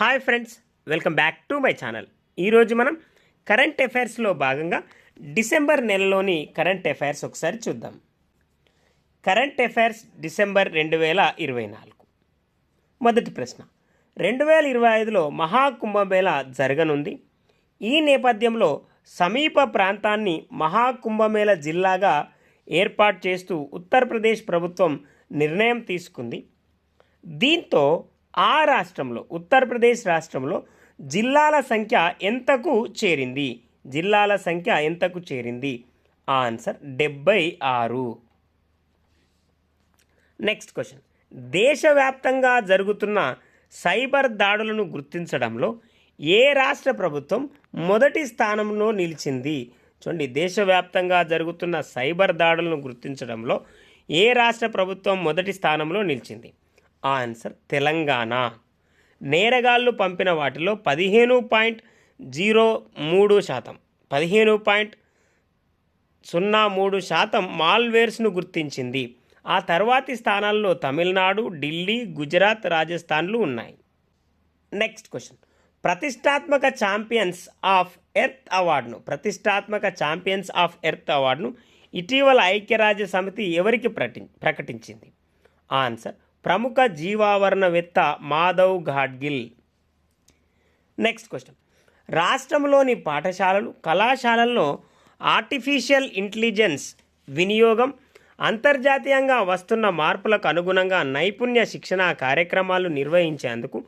Hi friends welcome back to my channel. ఈరోజు మనం current అఫైర్స్లో భాగంగా డిసెంబర్ నెలలోని కరెంట్ అఫైర్స్ ఒకసారి చూద్దాం. కరెంట్ అఫైర్స్ డిసెంబర్ రెండు వేల ఇరవై నాలుగు. మొదటి ప్రశ్న. రెండు వేల ఇరవై ఐదులో మహాకుంభమేళ జరగనుంది. ఈ నేపథ్యంలో సమీప ప్రాంతాన్ని మహాకుంభమేళ జిల్లాగా ఏర్పాటు చేస్తూ ఉత్తరప్రదేశ్ ప్రభుత్వం నిర్ణయం తీసుకుంది. దీంతో ఆ రాష్ట్రంలో ఉత్తరప్రదేశ్ రాష్ట్రంలో జిల్లాల సంఖ్య ఎంతకు చేరింది? జిల్లాల సంఖ్య ఎంతకు చేరింది? ఆన్సర్ డెబ్బై ఆరు. Next question. దేశవ్యాప్తంగా జరుగుతున్న సైబర్ దాడులను గుర్తించడంలో ఏ రాష్ట్ర ప్రభుత్వం మొదటి స్థానంలో నిలిచింది? చూడండి దేశవ్యాప్తంగా జరుగుతున్న సైబర్ దాడులను గుర్తించడంలో ఏ రాష్ట్ర ప్రభుత్వం మొదటి స్థానంలో నిలిచింది? ఆన్సర్ తెలంగాణ. నేరగాళ్ళు పంపిన వాటిలో పదిహేను పాయింట్ జీరో మూడు శాతం పదిహేను పాయింట్ సున్నా మూడు శాతం మాల్వేర్స్ను గుర్తించింది. ఆ తర్వాతి స్థానాల్లో తమిళనాడు ఢిల్లీ గుజరాత్ రాజస్థాన్లు ఉన్నాయి. Next question. ప్రతిష్టాత్మక ఛాంపియన్స్ ఆఫ్ ఎర్త్ అవార్డును ప్రతిష్టాత్మక ఛాంపియన్స్ ఆఫ్ ఎర్త్ అవార్డును ఇటీవల ఐక్యరాజ్య సమితి ఎవరికి ప్రకటించింది? ఆన్సర్ ప్రముఖ జీవావరణవేత్త మాధవ్ ఘాడ్గిల్ నెక్స్ట్ క్వశ్చన్ రాష్ట్రంలోని పాఠశాలలు కళాశాలల్లో ఆర్టిఫిషియల్ ఇంటెలిజెన్స్ వినియోగం అంతర్జాతీయంగా వస్తున్న మార్పులకు అనుగుణంగా నైపుణ్య శిక్షణ కార్యక్రమాలు నిర్వహించేందుకు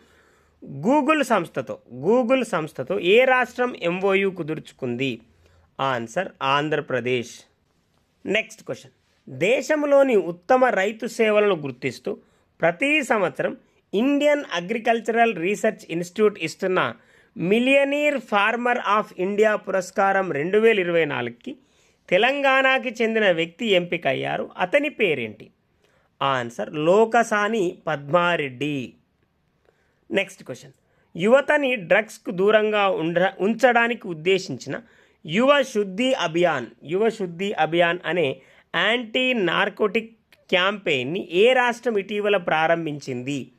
గూగుల్ సంస్థతో గూగుల్ సంస్థతో ఏ రాష్ట్రం ఎంఓయు కుదుర్చుకుంది? ఆన్సర్ ఆంధ్రప్రదేశ్. నెక్స్ట్ క్వశ్చన్ దేశంలోని ఉత్తమ రైతు సేవలను గుర్తిస్తూ ప్రతి సంవత్సరం ఇండియన్ అగ్రికల్చరల్ రీసెర్చ్ ఇన్స్టిట్యూట్ ఇస్తున్న మిలియనీర్ ఫార్మర్ ఆఫ్ ఇండియా పురస్కారం రెండు వేల ఇరవై నాలుగుకి తెలంగాణకి చెందిన వ్యక్తి ఎంపికయ్యారు. అతని పేరేంటి? Answer Lokasani Padma Reddy. Next question. యువతని డ్రగ్స్కు దూరంగా ఉండ ఉంచడానికి ఉద్దేశించిన యువ శుద్ధి అభియాన్ యువ శుద్ధి అభియాన్ అనే యాంటీ నార్కోటిక్ క్యాంపెయిన్ని ఏ రాష్ట్రం ఇటీవల ప్రారంభించింది?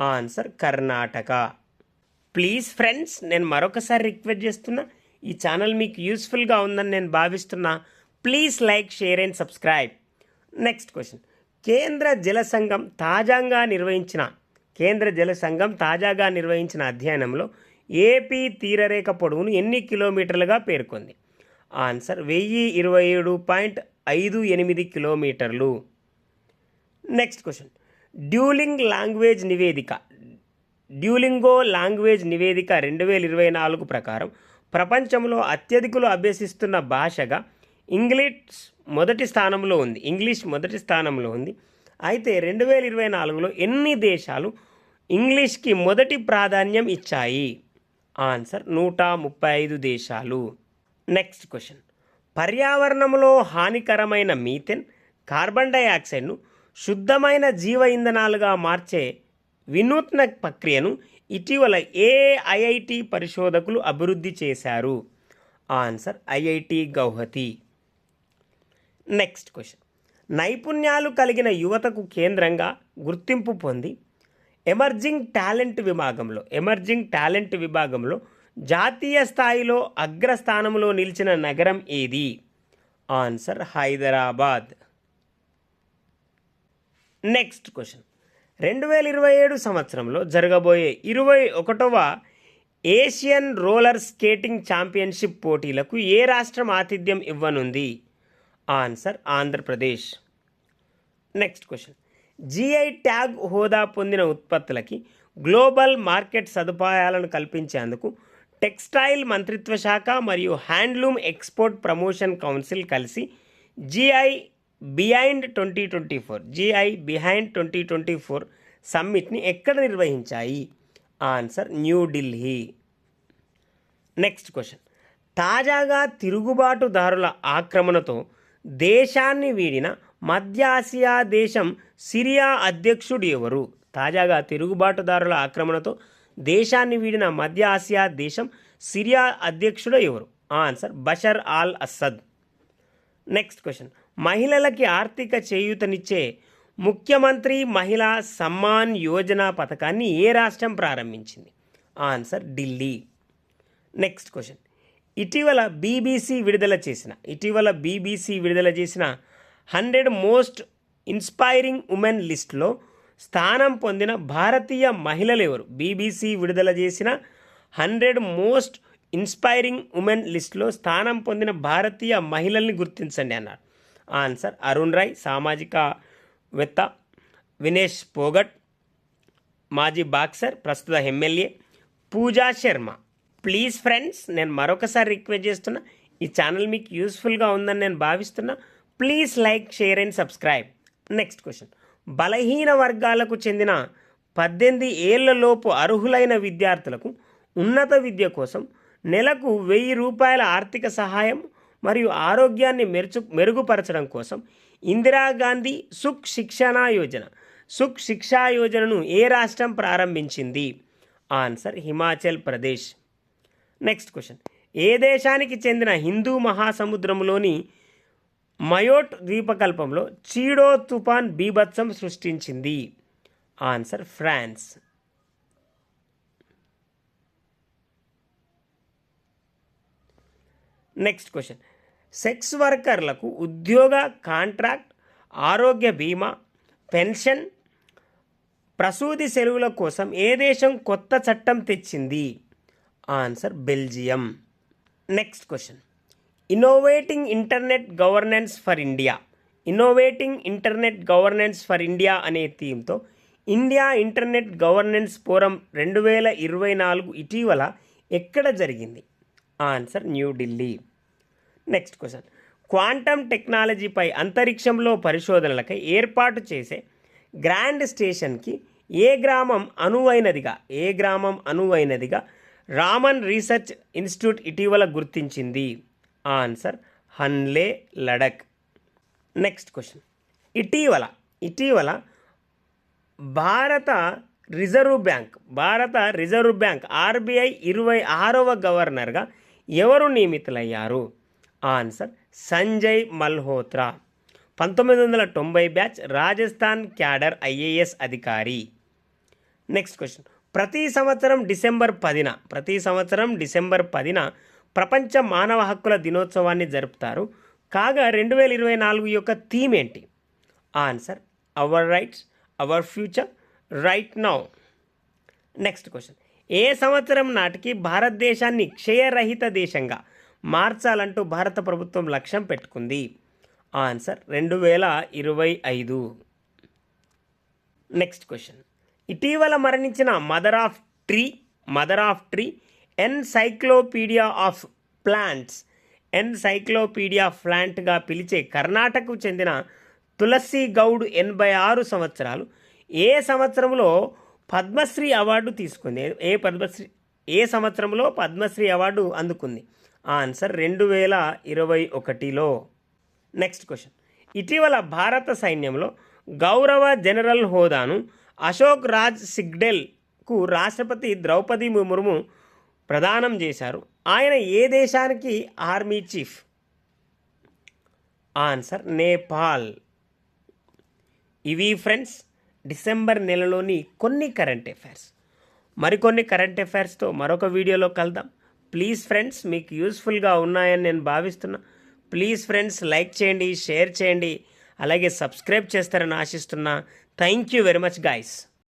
ఆన్సర్ కర్ణాటక. ప్లీజ్ ఫ్రెండ్స్ నేను మరొకసారి రిక్వెస్ట్ చేస్తున్నా ఈ ఛానల్ మీకు యూస్ఫుల్గా ఉందని నేను భావిస్తున్నా please like share and subscribe. Next question. కేంద్ర జల సంఘం తాజాగా నిర్వహించిన కేంద్ర జల సంఘం తాజాగా నిర్వహించిన అధ్యయనంలో ఏపీ తీరరేఖ పొడవును ఎన్ని కిలోమీటర్లుగా పేర్కొంది? ఆన్సర్ వెయ్యి ఇరవై ఏడు పాయింట్ ఐదు ఎనిమిది కిలోమీటర్లు. నెక్స్ట్ క్వశ్చన్ డ్యూలింగ్ లాంగ్వేజ్ నివేదిక డ్యూలింగో లాంగ్వేజ్ నివేదిక రెండు వేల ఇరవై నాలుగు ప్రకారం ప్రపంచంలో అత్యధికులు అభ్యసిస్తున్న భాషగా ఇంగ్లీష్ మొదటి స్థానంలో ఉంది. ఇంగ్లీష్ మొదటి స్థానంలో ఉంది. అయితే రెండు వేల ఇరవై నాలుగులో ఎన్ని దేశాలు ఇంగ్లీష్కి మొదటి ప్రాధాన్యం ఇచ్చాయి? ఆన్సర్ నూట ముప్పై ఐదు దేశాలు. నెక్స్ట్ క్వశ్చన్ పర్యావరణంలో హానికరమైన మీథెన్ కార్బన్ డైఆక్సైడ్ను శుద్ధమైన జీవ ఇంధనాలుగా మార్చే వినూత్న ప్రక్రియను ఇటీవల ఏ ఐఐటి పరిశోధకులు అభివృద్ధి చేశారు. Answer IIT Guwahati. Next question నైపుణ్యాలు కలిగిన యువతకు కేంద్రంగా గుర్తింపు పొంది ఎమర్జింగ్ టాలెంట్ విభాగంలో ఎమర్జింగ్ టాలెంట్ విభాగంలో జాతీయ స్థాయిలో అగ్రస్థానంలో నిలిచిన నగరం ఏది? ఆన్సర్ హైదరాబాద్. నెక్స్ట్ క్వశ్చన్ రెండు వేల ఇరవై ఏడు సంవత్సరంలో జరగబోయే ఇరవై ఒకటవ ఏషియన్ రోలర్ స్కేటింగ్ ఛాంపియన్షిప్ పోటీలకు ఏ రాష్ట్రం ఆతిథ్యం ఇవ్వనుంది? Answer Andhra Pradesh. Next question GI tag హోదా పొందిన ఉత్పత్తులకి గ్లోబల్ మార్కెట్ సదుపాయాలను కల్పించేందుకు టెక్స్టైల్ మంత్రిత్వ శాఖ మరియు హ్యాండ్లూమ్ ఎక్స్పోర్ట్ ప్రమోషన్ కౌన్సిల్ కలిసి GI behind twenty twenty four GI behind twenty twenty four సమ్మిట్ని ఎక్కడ నిర్వహించాయి? Answer New Delhi next question. తాజాగా తిరుగుబాటుదారుల ఆక్రమణతో దేశాన్ని వీడిన మధ్య ఆసియా దేశం సిరియా అధ్యక్షుడు ఎవరు? తాజాగా తిరుగుబాటుదారుల ఆక్రమణతో దేశాన్ని వీడిన మధ్య ఆసియా దేశం సిరియా అధ్యక్షుడు ఎవరు? Answer Bashar al Assad next question. మహిళలకి ఆర్థిక చేయూతనిచ్చే ముఖ్యమంత్రి మహిళా సమ్మాన్ యోజన పథకాన్ని ఏ రాష్ట్రం ప్రారంభించింది? ఆన్సర్ ఢిల్లీ. Next question. ఇటీవల బీబీసీ విడుదల చేసిన ఇటీవల బీబీసీ విడుదల చేసిన హండ్రెడ్ మోస్ట్ ఇన్స్పైరింగ్ ఉమెన్ లిస్ట్లో స్థానం పొందిన భారతీయ మహిళలు ఎవరు? బీబీసీ విడుదల చేసిన హండ్రెడ్ మోస్ట్ ఇన్స్పైరింగ్ ఉమెన్ లిస్ట్లో స్థానం పొందిన భారతీయ మహిళల్ని గుర్తించండి అన్నారు. ఆన్సర్ అరుణ్ రాయ్ సామాజికవేత్త వినేష్ పోగట్ మాజీ బాక్సర్ ప్రస్తుత MLA Pooja Sharma. Please friends నేను మరొకసారి రిక్వెస్ట్ చేస్తున్నా ఈ ఛానల్ మీకు యూస్ఫుల్గా ఉందని నేను భావిస్తున్నా please like share and subscribe. Next question. బలహీన వర్గాలకు చెందిన పద్దెనిమిది ఏళ్ళలోపు అర్హులైన విద్యార్థులకు ఉన్నత విద్య కోసం నెలకు వెయ్యి రూపాయల ఆర్థిక సహాయం మరియు ఆరోగ్యాన్ని మెరుచు మెరుగుపరచడం కోసం ఇందిరాగాంధీ సుఖ్ శిక్షణా యోజన. సుఖ్ శిక్షా యోజనను ఏ రాష్ట్రం ప్రారంభించింది? Answer Himachal Pradesh. Next question. ఏ దేశానికి చెందిన హిందూ మహాసముద్రంలోని మయోట్ ద్వీపకల్పంలో చీడో తుఫాన్ బీభత్సం సృష్టించింది? Answer France. Next question. Sex వర్కర్లకు ఉద్యోగ కాంట్రాక్ట్ ఆరోగ్య బీమా పెన్షన్ ప్రసూతి సెలవుల కోసం ఏ దేశం కొత్త చట్టం తెచ్చింది? Answer Belgium. Next question. Innovating internet governance for India. Innovating internet governance for India అనే థీమ్తో ఇండియా ఇంటర్నెట్ గవర్నెన్స్ ఫోరం రెండు వేల ఇరవై నాలుగు ఇటీవల ఎక్కడ జరిగింది? Answer New Delhi next question. Quantum టెక్నాలజీపై అంతరిక్షంలో పరిశోధనలకై ఏర్పాటు చేసే గ్రాండ్ స్టేషన్కి ఏ గ్రామం అనువైనదిగా ఏ గ్రామం అనువైనదిగా రామన్ రీసెర్చ్ ఇన్స్టిట్యూట్ ఇటీవల గుర్తించింది? Answer Hanle Ladakh. Next question. ఇటీవల ఇటీవల భారత రిజర్వ్ బ్యాంక్ భారత రిజర్వ్ బ్యాంక్ ఆర్బీఐ ఇరవై ఆరవ గవర్నర్గా ఎవరు నియమితులయ్యారు? ఆన్సర్ సంజయ్ మల్హోత్రా. పంతొమ్మిది వందల తొంభై బ్యాచ్ రాజస్థాన్ క్యాడర్ ఐఏఎస్ అధికారి. నెక్స్ట్ క్వశ్చన్ ప్రతి సంవత్సరం డిసెంబర్ పదిన ప్రతి సంవత్సరం డిసెంబర్ పదిన ప్రపంచ మానవ హక్కుల దినోత్సవాన్ని జరుపుతారు. కాగా రెండు వేల ఇరవై నాలుగు యొక్క థీమ్ ఏంటి? Answer our rights our future right now. Next question ఏ సంవత్సరం నాటికి భారతదేశాన్ని క్షయరహిత దేశంగా మార్చాలంటూ భారత ప్రభుత్వం లక్ష్యం పెట్టుకుంది. ఆన్సర్ రెండు వేల ఇరవై ఐదు. Next question. ఇటీవల మరణించిన mother of tree mother of tree encyclopedia of plants encyclopedia ప్లాంట్గా పిలిచే కర్ణాటకకు చెందిన తులసి గౌడ్ ఎనభై ఆరు సంవత్సరాలు ఏ సంవత్సరంలో పద్మశ్రీ అవార్డు తీసుకుంది? ఏ పద్మశ్రీ ఏ సంవత్సరంలో పద్మశ్రీ అవార్డు అందుకుంది? ఆన్సర్ రెండు వేల ఇరవై ఒకటిలో. Next question. ఇటీవల భారత సైన్యంలో గౌరవ జనరల్ హోదాను అశోక్ రాజ్ సిగ్డెల్కు రాష్ట్రపతి ద్రౌపది ముర్ము ప్రదానం చేశారు. ఆయన ఏ దేశానికి ఆర్మీ చీఫ్? ఆన్సర్ నేపాల్. ఇవి ఫ్రెండ్స్ డిసెంబర్ నెలలోని కొన్ని కరెంట్ అఫైర్స్. మరికొన్ని కరెంట్ అఫైర్స్తో మరొక వీడియోలో కలుద్దాం. ప్లీజ్ ఫ్రెండ్స్ మీకు యూస్ఫుల్గా ఉన్నాయని నేను భావిస్తున్నా. ప్లీజ్ ఫ్రెండ్స్ లైక్ చేయండి షేర్ చేయండి అలాగే సబ్స్క్రైబ్ చేస్తారని ఆశిస్తున్నా. Thank you very much guys